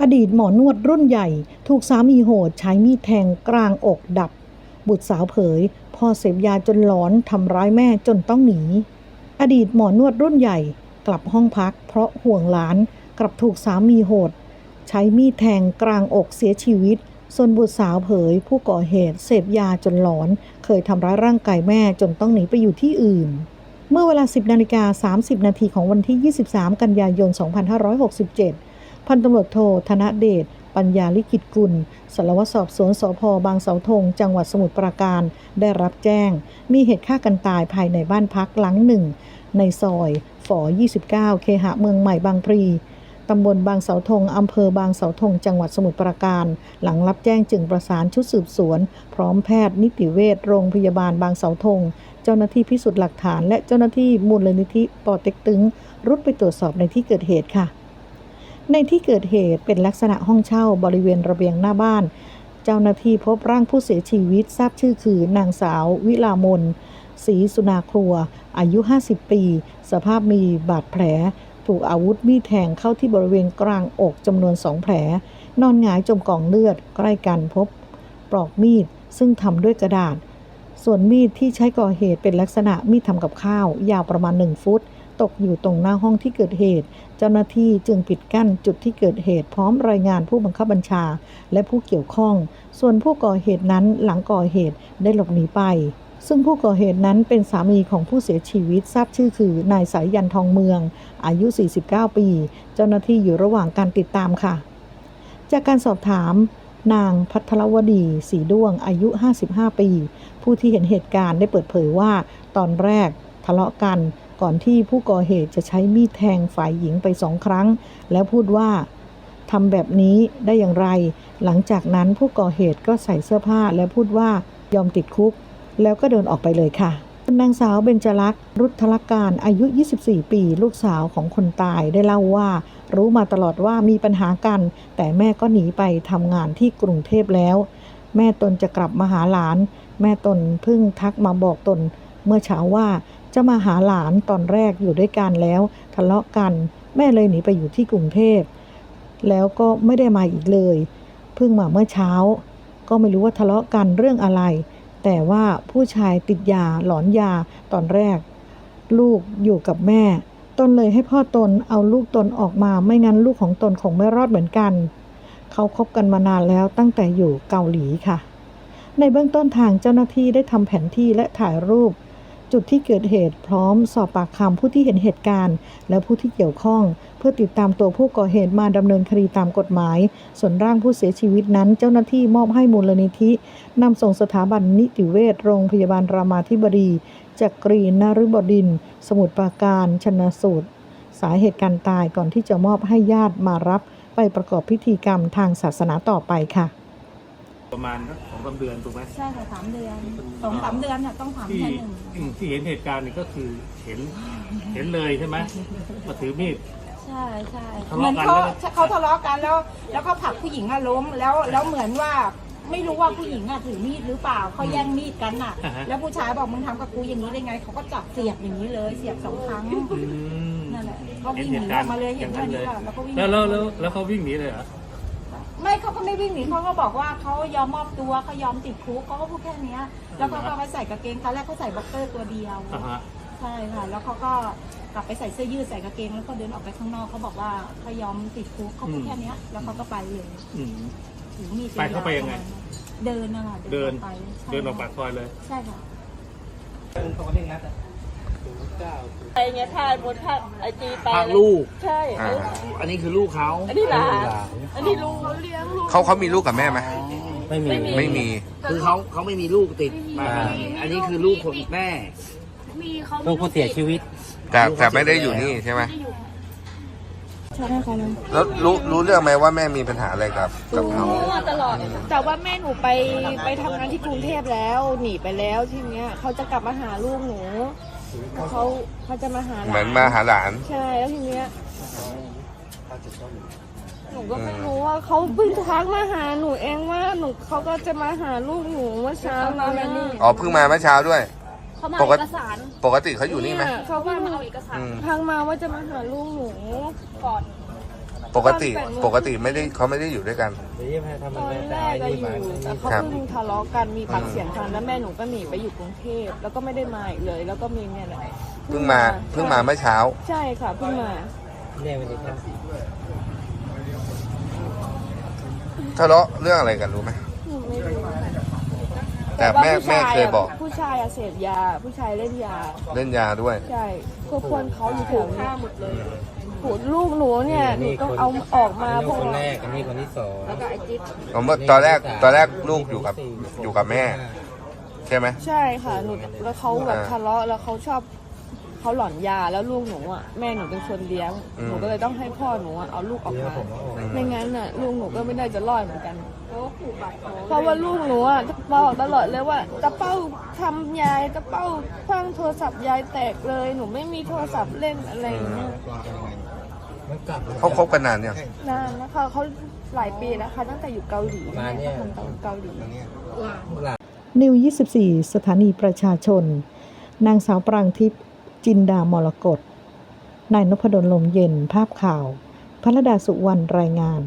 อดีตหมอนวดรุ่นใหญ่ ถูกสามีโหดใช้มีดแทงกลางอกดับ บุตรสาวเผยพ่อเสพยาจนหลอนทำร้ายแม่จนต้องหนี อดีตหมอนวดรุ่นใหญ่กลับห้องพักเพราะห่วงหลานกลับถูกสามีโหด ใช้มีดแทงกลางอกเสียชีวิต ส่วนบุตรสาวเผย ผู้ก่อเหตุเสพยาจนหลอน เคยทำร้ายร่างกายแม่จนต้องหนีไปอยู่ที่อื่น เมื่อเวลา 10นาฬิกา30 นาทีของวันที่ 23 กันยายน 2567 พันตำรวจโทธนเดช ปัญญาลิขิตกุลสารวัตรสอบสวนสพบางเสาธง จังหวัดสมุทรปราการ ได้รับแจ้ง มีเหตุฆ่ากันตายภายในบ้านพักหลังหนึ่ง ในซอยฝอ29 เคหะเมืองใหม่บางพลีตำบลบางเสาธง อำเภอบางเสาธง จังหวัดสมุทรปราการ หลังรับแจ้งจึงประสานชุดสืบสวน พร้อมแพทย์นิติเวชโรงพยาบาลบางเสาธง เจ้าหน้าที่พิสูจน์หลักฐาน และเจ้าหน้าที่มูลนิธิปอเต็กตึง รุดไปตรวจสอบในที่เกิดเหตุค่ะ ในที่เกิดเหตุเป็นลักษณะห้องเช่าบริเวณระเบียงหน้าบ้าน เจ้าหน้าที่พบร่างผู้เสียชีวิตทราบชื่อคือนางสาว วิลามนศรีสุนาครัว อายุ 50 ปี สภาพมีบาดแผล ถูกอาวุธมีดแทงเข้าที่บริเวณกลางอกจำนวนสองแผล นอนหงายจมกองเลือดใกล้กันพบ ปลอกมีดซึ่งทำด้วยกระดาษ ส่วนมีดที่ใช้ก่อเหตุเป็นลักษณะมีดทำกับข้าว ยาวประมาณ 1 ฟุต ตกอยู่ตรงหน้าห้องที่เกิดเหตุ เจ้าหน้าที่จึงปิดกั้นจุดที่เกิดเหตุพร้อมรายงานผู้บังคับบัญชา และผู้เกี่ยวข้อง ส่วนผู้ก่อเหตุนั้นหลังก่อเหตุได้หลบหนีไปซึ่งผู้ก่อเหตุนั้นเป็นสามีของผู้เสียชีวิตทราบชื่อคือนายสายยันทองเมือง อายุ 49 ปี เจ้าหน้าที่อยู่ระหว่างการติดตามค่ะ จากการสอบถาม นางพัทรวดีสีด้วงอายุ 55 ปี ผู้ที่เห็นเหตุการณ์ได้เปิดเผยว่า ตอนแรกทะเลาะกัน ก่อนที่ผู้ก่อเหตุจะใช้มีดแทงฝ่ายหญิงไปสองครั้ง แล้วพูดว่าทำแบบนี้ได้อย่างไร หลังจากนั้นผู้ก่อเหตุก็ใส่เสื้อผ้าและพูดว่ายอมติดคุก แล้วก็เดินออกไปเลยค่ะนางสาวเบญจลักษ์รุทธลการอายุ 24 ปี ลูกสาวของคนตายได้เล่าว่า รู้มาตลอดว่ามีปัญหากัน แต่แม่ก็หนีไปทำงานที่กรุงเทพแล้ว แม่ตนจะกลับมาหาหลาน แม่ตนเพิ่งทักมาบอกตน เมื่อเช้าว่า จะมาหาหลานตอนแรกอยู่ด้วยกันแล้วทะเลาะกัน แม่เลยหนีไปอยู่ที่กรุงเทพ แล้วก็ไม่ได้มาอีกเลย เพิ่งมาเมื่อเช้า ก็ไม่รู้ว่าทะเลาะกันเรื่องอะไร แต่ว่าผู้ชายติดยาหลอนยาตอนแรก ลูกอยู่กับแม่ ตนเลยให้พ่อตนเอาลูกตนออกมาไม่งั้นลูกของตนคงไม่รอดเหมือนกัน เขาคบกันมานานแล้วตั้งแต่อยู่เกาหลีค่ะในเบื้องต้นทางเจ้าหน้าที่ได้ทำแผนที่และถ่ายรูป จุดที่เกิดเหตุพร้อมสอบปากคำผู้ที่เห็นเหตุการณ์ และผู้ที่เกี่ยวข้อง เพื่อติดตามตัวผู้ก่อเหตุมาดำเนินคดีตามกฎหมาย ส่วนร่างผู้เสียชีวิตนั้น เจ้าหน้าที่มอบให้มูลนิธินำส่งสถาบันนิติเวชโรงพยาบาลรามาธิบดีจากกรีนนฤบดิน สมุทรปราการชนะสูตร สาเหตุการตายก่อนที่จะมอบให้ญาติมารับ ไปประกอบพิธีกรรมทางศาสนาต่อไปค่ะ ประมาณสักสองสามเดือนถูกไหม ใช่ค่ะสามเดือนสองสามเดือนเนี่ยต้องถามที่แค่หนึ่งอืมที่เห็นเหตุการณ์นี่ก็คือเห็นเห็นเลยใช่ไหมมาถือมีด ใช่ใช่ทะเหมืเลาะอนกันเขาแล้วเขาทะเลาะกันแล้ว แล้วก็ผลักผู้หญิงอะล้มแล้วแล้วเหมือนว่าไม่รู้ว่าผู้หญิงอะถือมีดหรือเปล่าเขาแย่งมีดกันอะแล้วผู้ชายบอกมึงทำกับกูอย่างนี้ได้ไงเขาก็จับเสียบอย่างนี้เลย เสียบสองครั้งอืมนั่นแหละเขาเห็นวิ่งหเหนีตุอการอกณ์มาเลยอเห็นย่างแค่นั้นเลยนี้ค่ะแล้วก็วิ่งแล้วแล้วแล้วแล้วเขาวิ่งหนีเลยเหรอ ไม่เขาก็ไม่วิ่งหนีเขาก็บอกว่าเขายอมมอบตัวเขายอมติดคุกเขาก็พูดแค่เนี้ย แล้วเขาก็ไปใส่กางเกงตอนแรกเขาใส่บ็อกเซอร์ตัวเดียวอ่าฮะใช่ค่ะ แล้วเขาก็กลับไปใส่เสื้อยืดใส่กางเกงแล้วก็เดินออกไปข้างนอกเขาบอกว่าเขายอมติดคุกเขาพูดแค่เนี้ย แล้วเขาก็ไปเลยอืม ถือมีดไปเข้าไปยังไง เดินนะคะเดินออกไปใช่เดินออกปากซอยเลย ใช่ค่ะ ไอ้เงี้ยถ่ายบนถ่ายไอจีไปภาพลูก ใช่ อ่าเอออันนี้คือลูกเขาอันนี้หลาน อันนี้ลูกเขาเลี้ยงลูก เขาเขามีลูกกับแม่ไหมไม่มี ไม่มี คือเขาเขาไม่มีลูกติดมา อ่า อันนี้คือลูกคนแม่ลูกผู้เสียชีวิต แต่แต่ไม่ได้อยู่นี่ใช่ไหมแล้วรู้รู้เรื่องไหมว่าแม่มีปัญหาอะไรกับกับเขา รู้มาตลอด แต่ว่าแม่หนูไปไปทำงานที่กรุงเทพแล้ว หนีไปแล้วทีเนี้ยเขาจะกลับมาหาลูกหนู เขาเขาจะมาหาลเหมือนมาหาหลาน ใช่แล้วทีเนี้ยหนูก็ไม่รู้ว่าเขาเพิ่งทักมาหาหนูเองว่าหนูเขาก็จะมาหาลูกหนูเมื่อเช้านี้อ๋อเพิ่งมาเมื่อเช้าด้วย เขามาปกเอติกสารปกติเขาอยู่นี่ไหมเขาเพิ่งมาเอาเอกสารอืม ทักมาว่าจะมาหาลูกหนู ก่อน ปกติตอนแปดโมงปกติไม่ได้เขาไม่ได้อยู่ด้วยกันตอนแรกก็อยู่แต่เขาครับ เพิ่งทะเลาะกันมีปากเสียงกันแล้วแม่หนูก็หนีไปอยู่กรุงเทพแล้วก็ไม่ได้มาอีกเลย แล้วก็มีเนี่ยแหละเพิ่งมาเพิ่งมาเมื่อเช้า ใช่ค่ะเพิ่งมาทะเลาะเรื่องอะไรกันรู้ไหม หนูไม่รู้แต่แม่ว่าผู้แม่ชาเคยบอกะผู้ชายอะเสพยา ผู้ชายเล่นยา เล่นยาด้วย ใช่พวกคนเขาอยู่แถวนี้ หมดเลยผูดลูกหนูเนี่ยหนูต้องเอาออกมาเพราะคนว่าแรกอันนี้คนที่สองผมว่าตอนแรกตอนแรกลูกอยู่กับอยู่กับแม่ ใช่ไหม ใช่ค่ะหนูแล้วเขาแบบอ่าทะเลาะแล้วเขาชอบเขาหลอนยาแล้วลูกหนูอะแม่หนูเป็นคนเลี้ยงอืม หนูก็เลยต้องให้พ่อหนูอะเอาลูกออกมาไม่งั้นน่ะลูกหนูก็ไม่ได้จะรอดเหมือนกันเพราะว่าลูกหนูอะบอกตลอดเลยว่าตะเป้าทำยายตะเป้าคว้างโทรศัพท์ยายแตกเลย หนูไม่มีโทรศัพท์เล่นอะไรอย่างเงี้ยเขาคบกันนานเนี่ยงนานนะคะเขาหลายปีแล้วค่ะตั้งแต่อยู่เกาหลีแม่ก็ทำตอนเกาหลีนิว 24 สถานีประชาชน นางสาวปรางทิพย์จินดามรกตนายนพดลลมเย็นภาพข่าวพระดาสุวรรณรายงาน